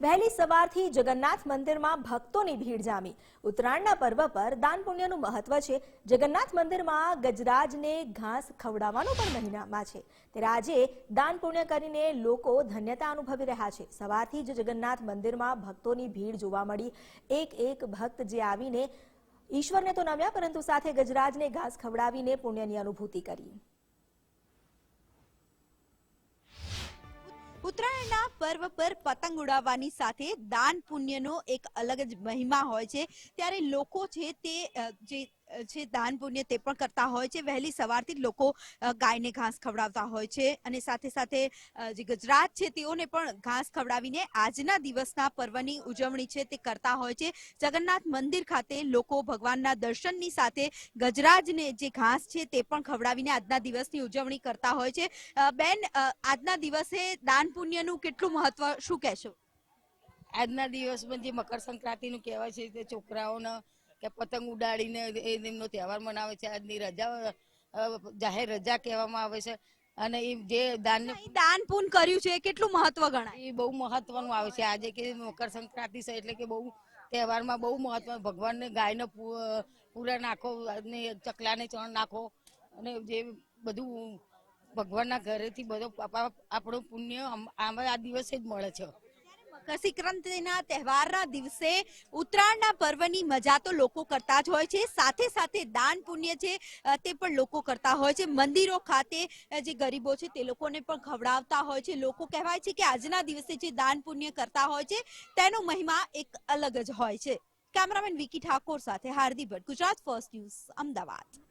વહેલી સવારથી જગન્નાથ મંદિરમાં ભક્તોની ભીડ જામી. ઉત્તરાયણના પર્વ પર દાન પુણ્યનું મહત્વ છે. જગન્નાથ મંદિરમાં ગજરાજને ઘાસ ખવડાવવાનો પણ મહિનામાં છે. ત્યારે આજે દાન પુણ્ય કરીને લોકો ધન્યતા અનુભવી રહ્યા છે. સવારથી જ જગન્નાથ મંદિરમાં ભક્તોની ભીડ જોવા મળી. એક એક ભક્ત જે આવીને ઈશ્વરને તો નમ્યા, પરંતુ સાથે ગજરાજને ઘાસ ખવડાવીને પુણ્યની અનુભૂતિ કરી. ઉત્તરાયણના પર્વ પર પતંગ ઉડાવવાની સાથે દાન પુણ્યનો એક અલગ જ મહિમા હોય છે. ત્યારે લોકો છે તે અ, જે દાન પુણ્ય તે પણ કરતા હોય છે. વહેલી સવારથી લોકો ગાયને ઘાસ ખવડાવતા હોય છે અને સાથે સાથે જે ગુજરાત છે તેઓને પણ ઘાસ ખવડાવીને આજના દિવસના પર્વની ઉજવણી છે તે કરતા હોય છે. જગન્નાથ મંદિર ખાતે લોકો ભગવાનના દર્શનની સાથે ગજરાજને જે ઘાસ છે તે પણ ખવડાવીને આજના દિવસની ઉજવણી કરતા હોય છે. બેન આજના દિવસે દાન પુણ્યનું કેટલું મહત્વ શું કહેશો? આજના દિવસમાં જે મકર સંક્રાંતિનું કહેવાય છે તે છોકરાઓને કે પતંગ ઉડાડીને એ એમનો તહેવાર મનાવે છે. આજની રજા જાહેર રજા કહેવામાં આવે છે. અને એ જે દાન દાન પૂન કર્યું છે એ કેટલું મહત્વ ગણાય? એ બહુ મહત્વનું આવે છે. આજે કે મકર સંક્રાંતિ છે એટલે કે બહુ તહેવારમાં બહુ મહત્વ. ભગવાનને ગાયને પૂરા નાખો અને ચકલાને ચણ નાખો અને જે બધું ભગવાનના ઘરેથી બધો આપણો પુણ્ય આમ- આ દિવસે જ મળે છે. સંક્રાંતિના તહેવારના દિવસે ઉત્તરાયણના પર્વની મજા તો લોકો કરતા જ હોય છે. સાથે સાથે દાન પુણ્ય છે તે પણ લોકો કરતા હોય છે. મંદિરો ખાતે જે ગરીબો છે તે લોકોને પણ ખવડાવતા હોય છે. લોકો કહેવાય છે કે આજના દિવસે જે દાન પુણ્ય કરતા હોય છે, તેનો મહિમા એક અલગ જ હોય છે. કેમેરામેન વિકી ઠાકોર સાથે હાર્દિક ભટ્ટ, ગુજરાત ફર્સ્ટ ન્યૂઝ, અમદાવાદ.